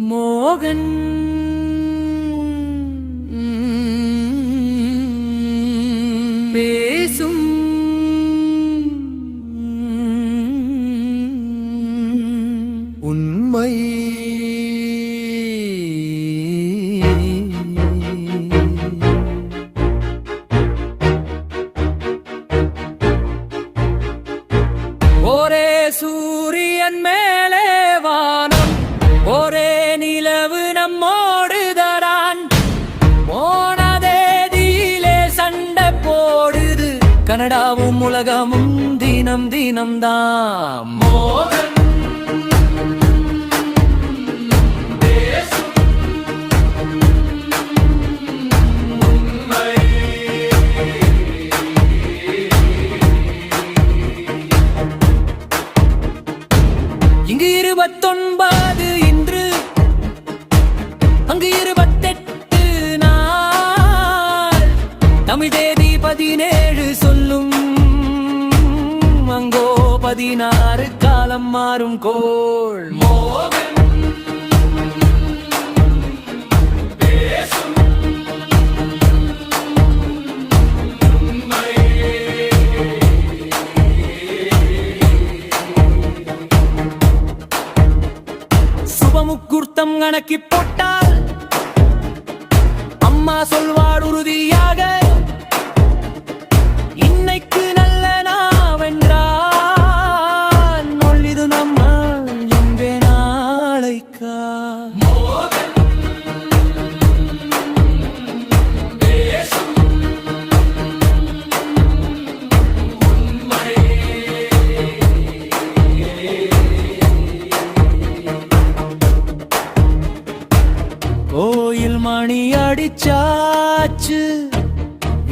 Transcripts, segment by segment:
மோகன். பேசும். உண்மை. ஒரே சூரியன் மே கனடாவும் உலகமும் தினம் தினம் தான் மோகன் இங்கு இருபத்தொன்பது பதினாறு காலம் மாறும் கோள். மோகன் சுபமுகூர்த்தம் கணக்கி போட்டால் அம்மா சொல்வார் உறுதியாக.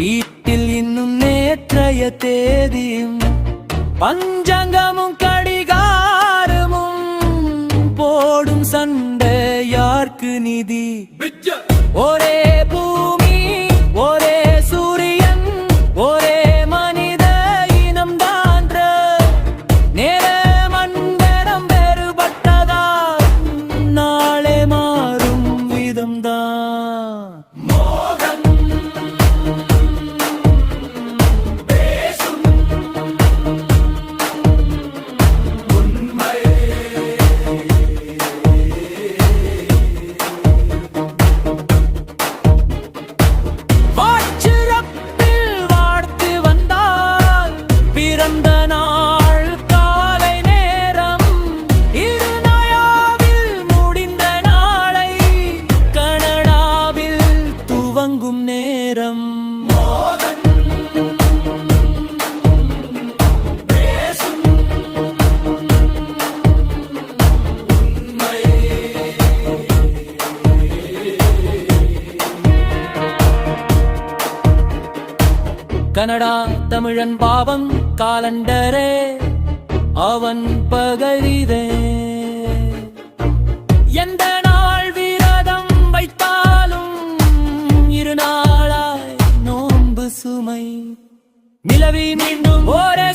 வீட்டில் இன்னும் நேற்றைய தேதியும் பஞ்சங்கமும் கடிகாரமும் போடும் சண்டை யார்க்கு நிதி? ஒரே பூமி ஒரே சூரியன் ஒரே மனித இனம் தான் நேர மண்டலம் வேறுபட்டதா நாளே மாறும் விதம்தான். கனடா தமிழன் பாவம் காலண்டரே அவன் பகரிதே. எந்த நாள் விரதம் வைத்தாலும் இரு நாளாய் நோன்பு சுமை. நிலவி மீண்டும் ஓரே